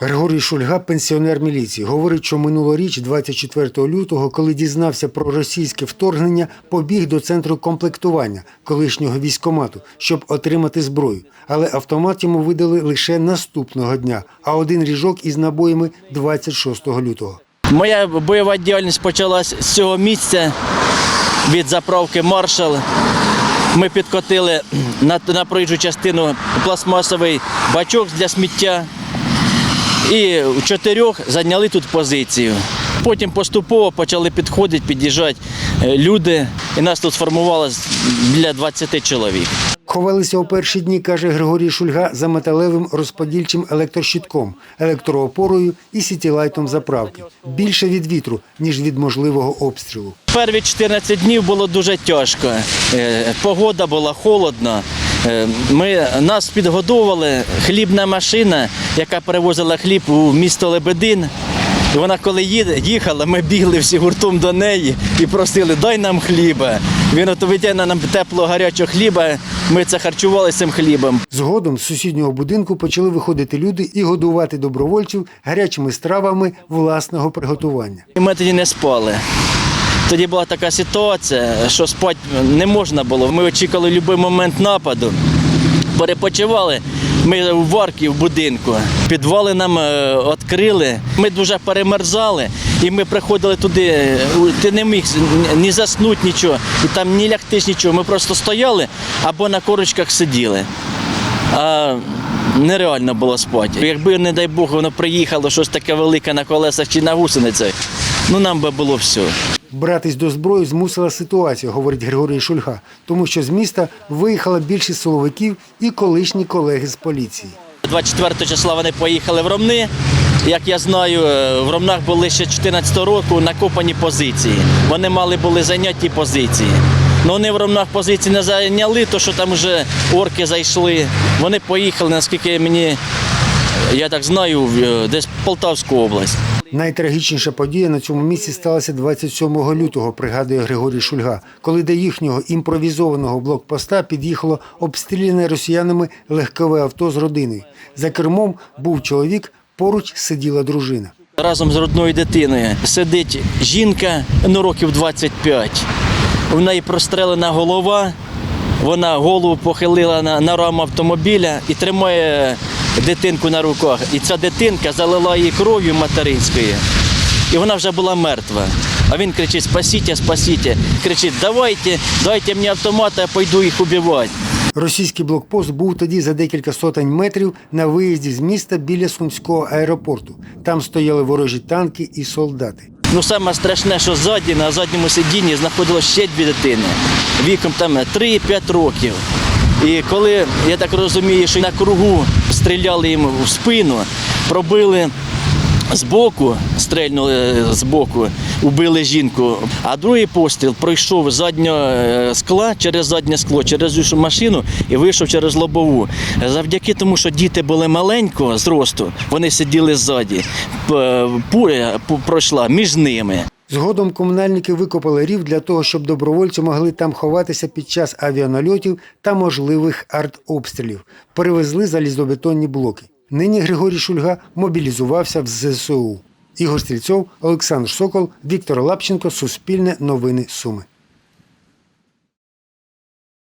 Григорій Шульга, пенсіонер міліції, говорить, що минулоріч, 24 лютого, коли дізнався про російське вторгнення, побіг до центру комплектування колишнього військомату, щоб отримати зброю. Але автомат йому видали лише наступного дня, а один ріжок із набоями 26 лютого. Моя бойова діяльність почалась з цього місця від заправки Маршал. Ми підкотили на, на проїжджу частину пластмасовий бачок для сміття і у чотирьох зайняли тут позицію. Потім поступово почали підходити, під'їжджати е, люди, і нас тут сформувалось для 20 чоловік. Ховалися у перші дні, каже Григорій Шульга, за металевим розподільчим електрощитком, електроопорою і сітілайтом заправки. Більше від вітру, ніж від можливого обстрілу. Перві 14 днів було дуже тяжко. Е, Погода була холодна. Е, Ми, нас підгодовували хлібна машина, яка перевозила хліб у місто Лебедин. І вона коли їхала, ми бігли всі гуртом до неї і просили, дай нам хліба. Він от витягне нам теплого гарячого хліба, ми це харчувалися цим хлібом. Згодом з сусіднього будинку почали виходити люди і годувати добровольців гарячими стравами власного приготування. І ми тоді не спали. Тоді була така ситуація, що спати не можна було. Ми очікували будь-який момент нападу. Перепочивали. Ми в варки в будинку. Підвали нам е, відкрили. Ми дуже перемерзали, і ми приходили туди. е, Ти не міг ні заснути, нічого, і там ні лягтись, нічого. Ми просто стояли або на корочках сиділи. А нереально було спати. Якби, не дай Бог, воно приїхало щось таке велике на колесах чи на гусеницях, ну нам би було все. Братись до зброї змусила ситуація, говорить Григорій Шульга, тому що з міста виїхала більшість силовиків і колишні колеги з поліції. 24 числа вони поїхали в Ромни. Як я знаю, е, в Ромнах були ще 14 року накопані позиції. Вони мали були зайняті позиції. Ну вони в Ромнах позиції не зайняли, то що там вже орки зайшли. Вони поїхали, наскільки мені, я так знаю, е, десь в Полтавську область. Найтрагічніша подія на цьому місці сталася 27 лютого, пригадує Григорій Шульга, коли до їхнього імпровізованого блокпоста під'їхало обстріляне росіянами легкове авто з родиною. За кермом був чоловік, поруч сиділа дружина. Разом з родною дитиною сидить жінка, ну років 25. У неї прострелена голова. Вона голову похилила на, на раму автомобіля і тримає дитинку на руках. І ця дитинка залила її кров'ю материнською. І вона вже була мертва. А він кричить: Спасіть, спасіть. Кричить, давайте, дайте мені автомат, я пойду їх убивати. Російський блокпост був тоді за декілька сотень метрів на виїзді з міста біля Сумського аеропорту. Там стояли ворожі танки і солдати. Ну, саме страшне, що ззаді на задньому сидінні знаходилося ще дві дитини, віком там 3-5 років. І коли я так розумію, що на кругу стріляли їм в спину, пробили збоку, стрельнули збоку, убили жінку. А другий постріл пройшов заднього е, скла через заднє скло, через іншу машину і вийшов через лобову. Завдяки тому, що діти були маленького зросту, вони сиділи ззаді. П- Пуля пройшла між ними. Згодом комунальники викопали рів для того, щоб добровольці могли там ховатися під час авіанальотів та можливих артобстрілів. Перевезли залізобетонні блоки. Нині Григорій Шульга мобілізувався в ЗСУ. Ігор Стрільцов, Олександр Сокол, Віктор Лапченко, Суспільне новини Суми.